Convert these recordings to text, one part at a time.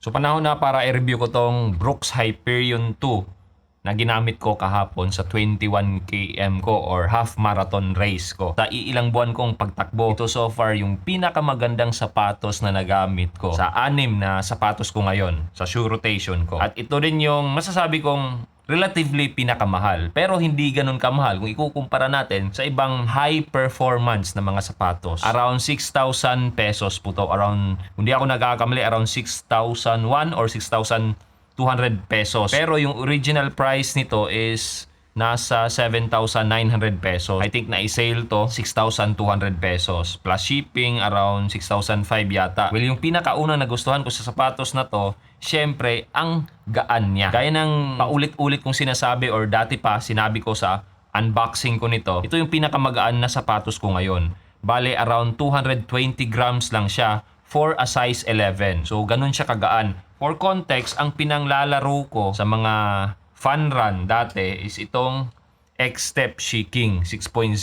So panahon na para i-review ko tong Brooks Hyperion 2 na ginamit ko kahapon sa 21 km ko or half marathon race ko. Sa iilang buwan kong pagtakbo, ito so far yung pinakamagandang sapatos na nagamit ko sa anim na sapatos ko ngayon sa shoe rotation ko. At ito din yung masasabi kong relatively pinakamahal. Pero hindi ganun kamahal kung ikukumpara natin sa ibang high performance na mga sapatos. Around 6,000 pesos po to. Around, hindi ako nagkakamali, around 6,001 or 6,200 pesos. Pero yung original price nito is nasa 7,900 pesos. I think na i-sale to 6,200 pesos. Plus shipping around 6,005 yata. Well, yung pinakaunang nagustuhan ko sa sapatos na to, syempre, ang gaan niya. Gaya ng paulit-ulit kong sinasabi or dati pa sinabi ko sa unboxing ko nito, ito yung pinakamagaan na sapatos ko ngayon. Bale, around 220 grams lang siya for a size 11. So, ganun siya kagaan. For context, ang pinanglalaro ko sa mga fun run dati is itong X-Step Shaking 6.0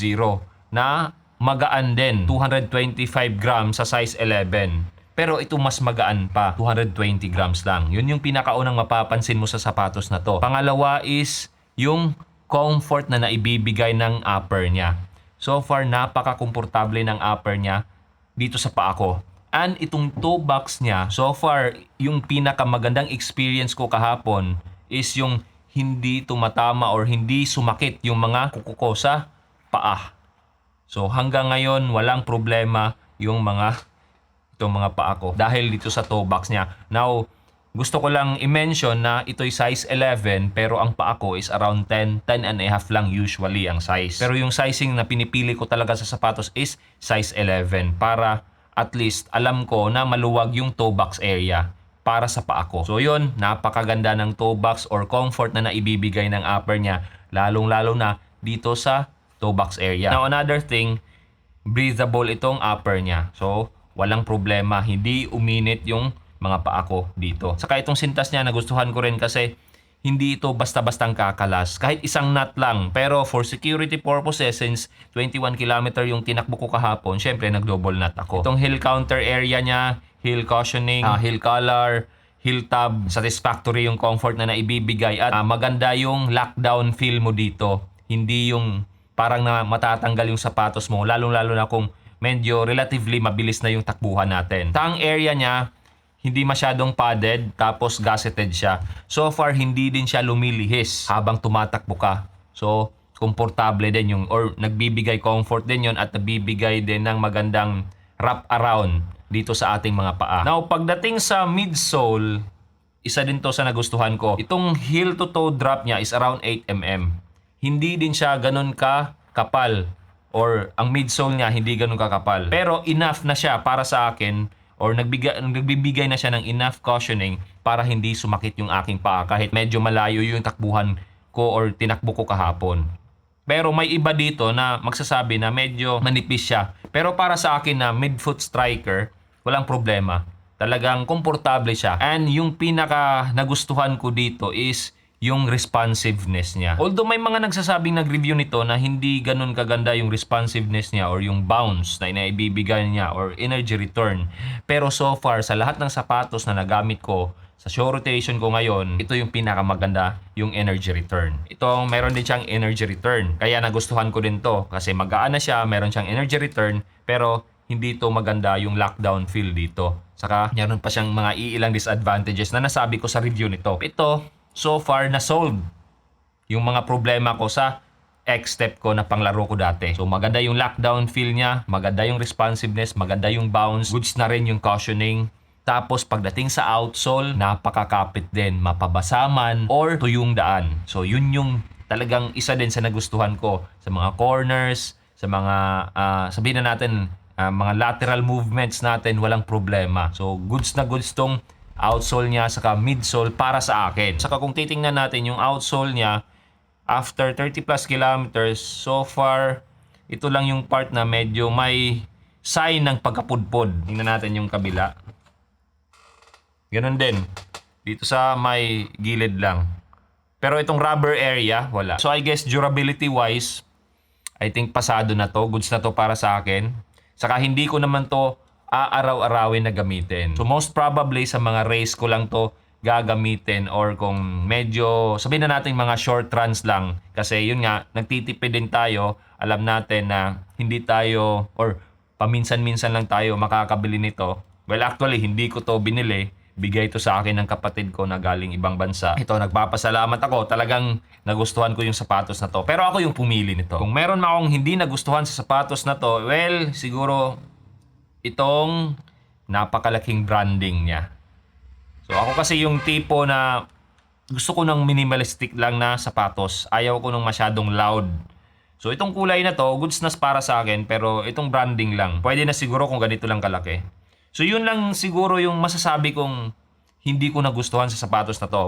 na magaan din. 225 grams sa size 11. Pero ito mas magaan pa, 220 grams lang. Yun yung pinakaunang mapapansin mo sa sapatos na to. Pangalawa is yung comfort na naibibigay ng upper niya. So far, napaka-komportable ng upper niya dito sa paa ko. And itong toe box niya, so far, yung pinakamagandang experience ko kahapon is yung hindi tumatama or hindi sumakit yung mga kuko ko sa paa. So hanggang ngayon, walang problema yung mga itong mga paa ko dahil dito sa toe box niya. Now, gusto ko lang i-mention na ito'y size 11 pero ang paa ko is around 10, 10 and a half lang usually ang size. Pero yung sizing na pinipili ko talaga sa sapatos is size 11 para at least alam ko na maluwag yung toe box area para sa paa ko. So yun, napakaganda ng toe box or comfort na naibibigay ng upper niya lalong-lalo na dito sa toe box area. Now another thing, breathable itong upper niya. So walang problema, hindi uminit yung mga paa ko dito. Saka itong sintas niya nagustuhan ko rin kasi hindi ito basta-bastang kakalas. Kahit isang nut lang. Pero for security purposes, since 21 km yung tinakbo ko kahapon, syempre nag-double nut ako. Itong hill counter area niya, hill cushioning, ah, hill collar, hill tab, satisfactory yung comfort na naibibigay at ah, maganda yung lockdown feel mo dito. Hindi yung parang na matatanggal yung sapatos mo, lalong-lalo na kung medyo relatively mabilis na yung takbuhan natin. Sa ang area niya, hindi masyadong padded tapos gusseted siya. So far hindi din siya lumilihis habang tumatakbo ka. So komportable din yung or nagbibigay comfort din yon at nagbibigay din ng magandang wrap around dito sa ating mga paa. Now pagdating sa midsole, isa din to sa nagustuhan ko. Itong heel to toe drop niya is around 8 mm. Hindi din siya ganun ka kapal or ang midsole niya hindi ganun kakapal. Pero enough na siya para sa akin or nagbigay, nagbibigay na siya ng enough cushioning para hindi sumakit yung aking paa kahit medyo malayo yung takbuhan ko or tinakbo ko kahapon. Pero may iba dito na magsasabi na medyo manipis siya. Pero para sa akin na midfoot striker, walang problema. Talagang komportable siya. And yung pinaka nagustuhan ko dito is yung responsiveness niya. Although may mga nagsasabing nag-review nito na hindi ganun kaganda yung responsiveness niya or yung bounce na inaibibigay niya or energy return. Pero so far, sa lahat ng sapatos na nagamit ko, sa show rotation ko ngayon, ito yung pinakamaganda, yung energy return. Itong meron din siyang energy return. Kaya nagustuhan ko din to kasi magaan na siya, meron siyang energy return, pero hindi to maganda yung lockdown feel dito. Saka meron pa siyang mga iilang disadvantages na nasabi ko sa review nito. Ito, so far na solve yung mga problema ko sa X-step ko na panglaro ko dati. So maganda yung lockdown feel niya, maganda yung responsiveness, maganda yung bounce, goods na rin yung cushioning. Tapos pagdating sa outsole, napakakapit din, mapabasaman or tuyong daan. So yun yung talagang isa din sa nagustuhan ko sa mga corners, sa mga ah, sabihin na natin ah, mga lateral movements natin, walang problema. So goods na goods tong outsole niya saka midsole para sa akin. Saka kung titingnan natin yung outsole niya after 30 plus kilometers so far ito lang yung part na medyo may sign ng pagkapudpod. Tingnan natin yung kabila. Ganun din. Dito sa may gilid lang. Pero itong rubber area, wala. So I guess durability wise, I think pasado na to. Goods na to para sa akin. Saka hindi ko naman to aaraw-arawin na gamitin. So most probably sa mga race ko lang to gagamitin or kung medyo sabihin na natin mga short runs lang. Kasi yun nga nagtitipid din tayo. Alam natin na hindi tayo or paminsan-minsan lang tayo makakabili nito. Well actually hindi ko to binili bigay to sa akin ng kapatid ko na galing ibang bansa ito nagpapasalamat ako talagang nagustuhan ko yung sapatos na to pero ako yung pumili nito kung meron man akong hindi nagustuhan sa sapatos na to well siguro itong napakalaking branding niya So ako kasi yung tipo na gusto ko ng minimalistic lang na sapatos. Ayaw ko ng masyadong loud. So itong kulay na to, goods na para sa akin pero itong branding lang. Pwede na siguro kung ganito lang kalaki. So yun lang siguro yung masasabi kong hindi ko nagustuhan sa sapatos na to.